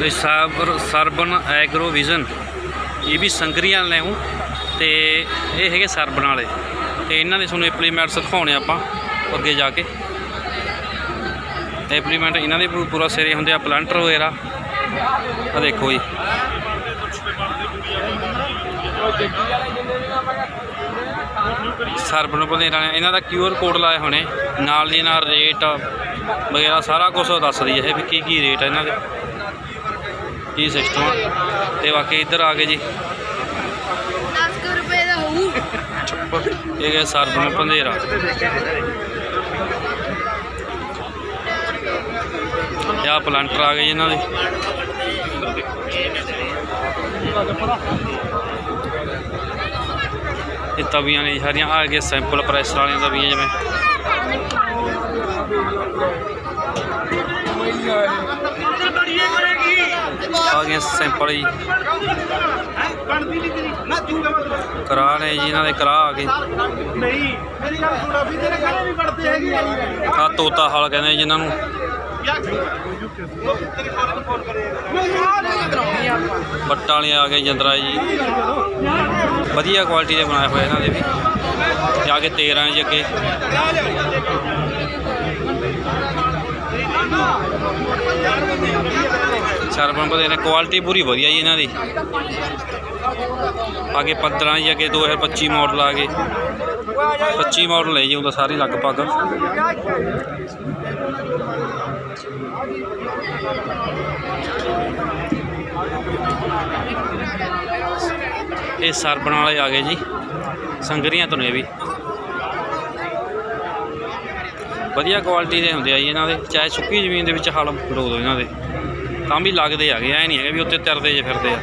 ਤੇ Sarban agro vision ਇਹ ਵੀ ਸੰਗਰੀਆਂ ਲੈ ਹੂੰ ਤੇ ਇਹ ਹੈਗੇ ਸਰਬਨ ਵਾਲੇ। ਤੇ ਇਹਨਾਂ ਦੇ ਤੁਹਾਨੂੰ ਇੰਪਲੀਮੈਂਟ ਸਿਖਾਉਣੇ ਆਪਾਂ ਅੱਗੇ ਜਾ ਕੇ। ਇੰਪਲੀਮੈਂਟ ਇਹਨਾਂ ਦੇ ਪੂ- ਪੂਰਾ ਸਿਰੇ ਹੁੰਦੇ ਆ ਪਲਾਂਟਰ ਵਗੈਰਾ। ਆ ਦੇਖੋ ਜੀ। ਸਰਬਨ ਬਨੇਰਾ ਨੇ, ਇਹਨਾਂ ਦਾ ਕਿਊਆਰ ਕੋਡ ਲਾਏ ਹੋਣੇ। ਨਾਲ ਦੀ ਨਾਲ ਰੇਟ ਵਗੈਰਾ ਸਾਰਾ ਕੁਝ ਦੱਸਦੀ ਹੈ ਇਹ ਵੀ ਕੀ ਕੀ ਰੇਟ ਹੈ ਇਹਨਾਂ ਦੇ। ਕੀ ਸਿਸਟਮ ਆ। ਤੇ ਬਾਕੀ ਇੱਧਰ ਆ ਗਏ ਜੀ। 10 ਰੁਪਏ ਦਾ ਹੋਊ। ਇਹ ਗਏ ਸਰਬਨ ਪੰਧੇਰਾ। ਇਹ ਆ ਪਲਾਂਟਰ ਆ ਗਏ ਜੀ ਇਹਨਾਂ ਦੇ। ਇਹ ਤਵੀਆਂ ਨੇ ਸਾਰੀਆਂ। ਆ ਗਏ ਸੈਂਪਲ ਪ੍ਰੈਸ ਵਾਲੀਆਂ ਤਵੀਆਂ ਜਿਵੇਂ। ਆ ਗਏ ਸਿੰਪਲ ਜੀ। ਕਰਾ ਨੇ ਜੀ, ਇਹਨਾਂ ਦੇ ਕਰਾ ਆ ਗਏ। ਨਹੀਂ ਮੇਰੀ ਗੱਲ ਸੁਣਾ ਵੀ ਤੇਰੇ ਘਰੇ ਵੀ ਵੜਦੇ ਹੈਗੇ ਆ ਤੋਤਾ ਹਾਲ ਕਹਿੰਦੇ ਜੀ ਜਿਨ੍ਹਾਂ ਨੂੰ। ਬੱਟਾਂ ਵਾਲੇ ਆ ਗਏ ਜੰਦਰਾ ਜੀ। ਵਧੀਆ ਕੁਆਲਿਟੀ ਦੇ ਬਣਾਏ ਹੋਏ ਇਹਨਾਂ ਦੇ ਵੀ। ਤੇ ਆ ਕੇ 13 ਜੀ ਅੱਗੇ। ਸਰਬਨ ਬਦੇ ਨੇ ਕੁਆਲਿਟੀ ਪੂਰੀ ਵਧੀਆ ਜੀ ਇਹਨਾਂ ਦੀ। ਅੱਗੇ 15 ਜੀ, ਅੱਗੇ 2025 ਮਾਡਲ ਆ ਗਏ। 25 ਮਾਡਲ ਹੈ ਜੀ ਉਹਦਾ ਸਾਰੇ ਲਗਭਗ। ਇਹ ਸਰਬਣ ਵਾਲੇ ਆ ਗਏ ਜੀ, ਸੰਗਰੀਆਂ ਤੋਂ ਨੇ ਇਹ ਵੀ। ਵਧੀਆ ਕੁਆਲਿਟੀ ਦੇ ਹੁੰਦੇ ਆ ਜੀ ਇਹਨਾਂ ਦੇ, ਚਾਹੇ ਸੁੱਕੀ ਜ਼ਮੀਨ ਦੇ ਵਿੱਚ ਹਲ ਰੋ ਦੋ ਇਹਨਾਂ ਦੇ। ਤਾਂ ਵੀ ਲੱਗਦੇ ਹੈਗੇ ਐ ਨਹੀਂ ਹੈਗੇ ਵੀ ਉੱਤੇ ਤਿਰਦੇ ਜੇ ਫਿਰਦੇ ਆ।